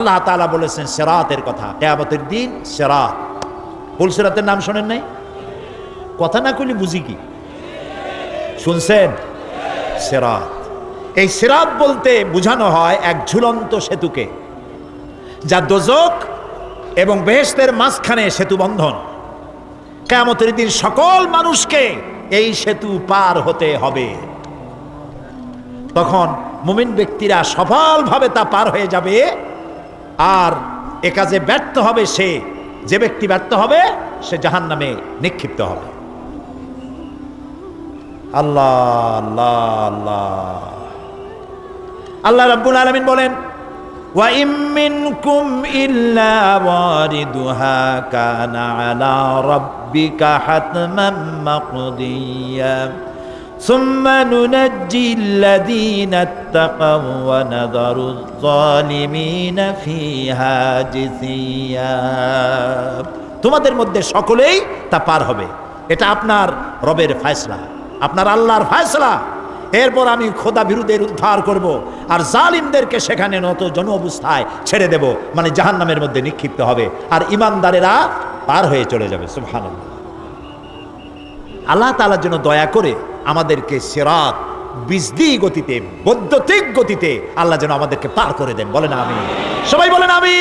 আল্লাহ তাআলা বলেছেন সেরাতের কথা। দিন সেরাত। ফুলসেরাতের নাম শোনেন নাই? কথা না কইলে বুঝি কি? শুনছেন? সেরাত। এই সেরাত বলতে বোঝানো হয় এক ঝুলন্ত সেতুকে যা দোজক এবং বেহেস্তের মাঝখানে সেতু বন্ধন। কেয়ামতের দিন সকল মানুষকে এই সেতু পার হতে হবে। তখন মুমিন ব্যক্তিরা সফলভাবে তা পার হয়ে যাবে। আর এ কাজে ব্যর্থ হবে সে যে ব্যক্তি ব্যর্থ হবে সে জাহান নামে নিক্ষিপ্ত হবে আল্লাহ আল্লাহ আল্লাহ আল্লাহ রাব্বুল আলামিন বলেন وَإِن مِّنكُمْ إِلَّا وَارِدُهَا كَانَ عَلَى رَبِّكَ حَتْمًا مَّقْضِيًّا ثُمَّ نُنَجِّي الَّذِينَ اتَّقَوا وَنَذَرُ الظَّالِمِينَ فِيهَا جِثِيًّا তোমাদের মধ্যে সকলেই তা পার হবে এটা আপনার রবের ফয়সলা আপনার আল্লাহর ফয়সলা এরপর আমি খোদা বিরুদ্ধের উদ্ধার করব আর জালিমদেরকে সেখানে নত জন অবস্থায় ছেড়ে দেব মানে জাহান্নামের মধ্যে নিক্ষিপ্ত হবে আর ইমানদারেরা পার হয়ে চলে যাবে সুবহানাল্লাহ আল্লাহ তাআলার জন্য দয়া করে আমাদেরকে সেরাত বিজলি গতিতে বৈদ্যুতিক গতিতে আল্লাহ যেন আমাদেরকে পার করে দেন। বলেন আমি সবাই বলেন আমি